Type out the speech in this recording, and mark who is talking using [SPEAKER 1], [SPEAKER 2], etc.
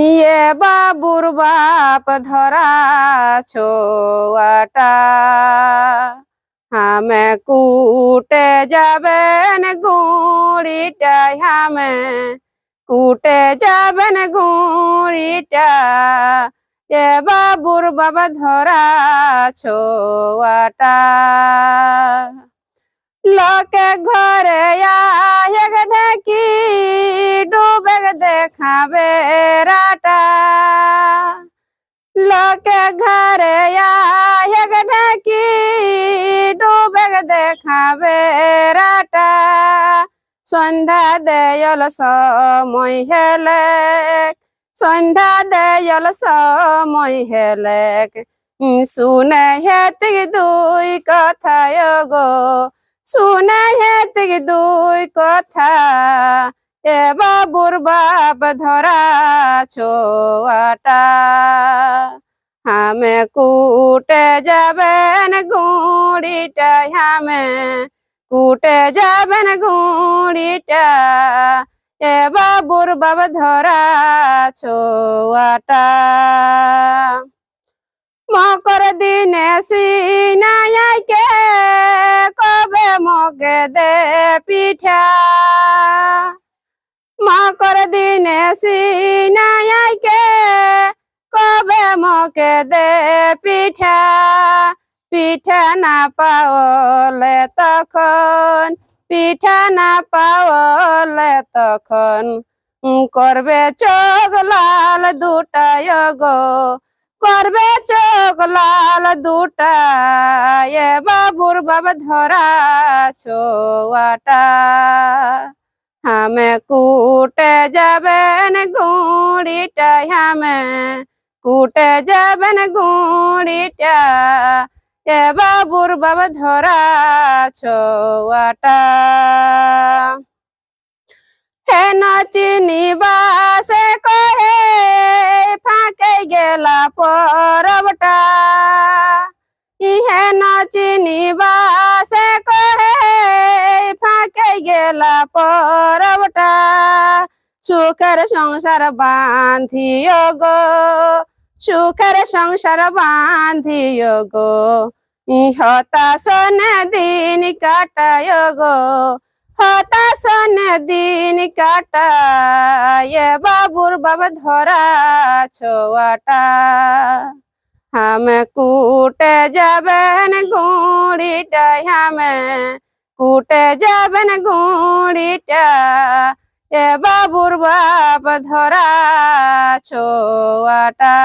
[SPEAKER 1] ইয়ে বাবুর বাপ ধরা ছোয়াটা হামে কুটে যাবেন গুড়িটাই হামে কুটে যাবেন গুড়িটা। এ বাবুর বাবা ধরা ছোয়াটা লোকে ঘরে আয়েক ঢেকি দেখাবে রাটা। সন্ধ্যা দেয়ল সময় হেলে সন্ধ্যা দেয়ল সময় হেলেক। শুনে হেতিক দুই কথায় গো। শুনে হেতিক দুই কথা এ বাবুর বাপ ধরা ছোয়াটা। হামে কুটে যাবেন গুড়িটা হামে কুটে যাবেন গুড়িটা। এ বাবুর বাপ ধরা ছোয়াটা। মকর দিনে সিনাইকে কবে মগে দে পিঠা? মকর দিনে সিনাইকে মগে দে পিঠা পিঠা না পাওলে তখন, পিঠা না পাওলে তখন। করবে চোখ লাল দুটায় গো, করবে চোখ লাল দুটা এ বাবুর বাবা ধরা ছোয়াটা। হামে কুটে যাবেন গুড়িটা হামে কুটে যাবেন গুড়িটা, এ বাবুর বাবা ধরা ছোয়াটা। হেন চিনিবাসে কহে, ফাঁকে গেলা পরবটা। ইহেন চিনিবাসে কহে, ফাঁকে গেলা পরবটা। সুখের সংসার বান্ধিও গো সুখের সংসার বান্ধিও গো। হতাশনে দিন কাটায় গো। হতাশন দিন কাটায় বাবুর বাবা ধরা ছোয়াটা। হামে কুটে যাবেন গুড়িটা হামে কুটে যাবেন গুড়িটা। এ বাবুর বাপ ধরা ছোয়াটা।